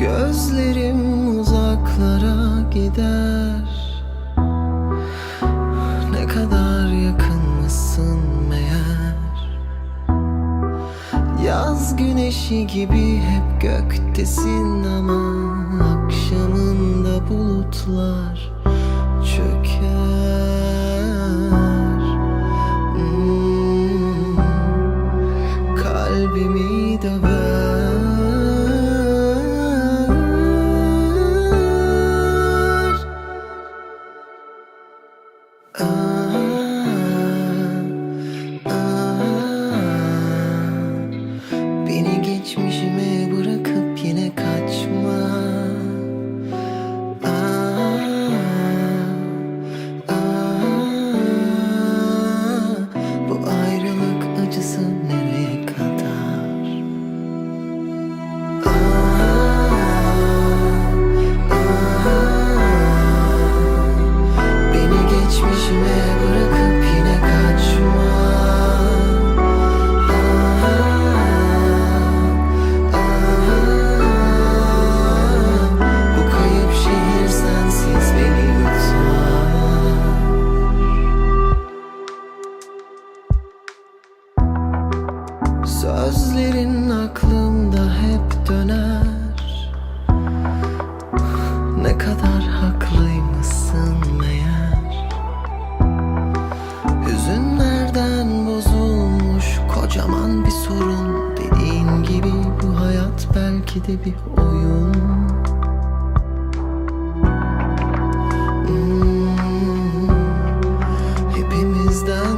Gözlerim uzaklara gider. Ne kadar yakınmışsın meğer? Yaz güneşi gibi hep göktesin ama Akşamında bulutlar çöker. Hmm, Kalbimi döver Sözlerin aklımda hep döner. Ne kadar haklıymışsın meğer. Hüzünlerden bozulmuş kocaman bir sorun. Dediğin gibi bu hayat belki de bir oyun. Hmm, hepimizden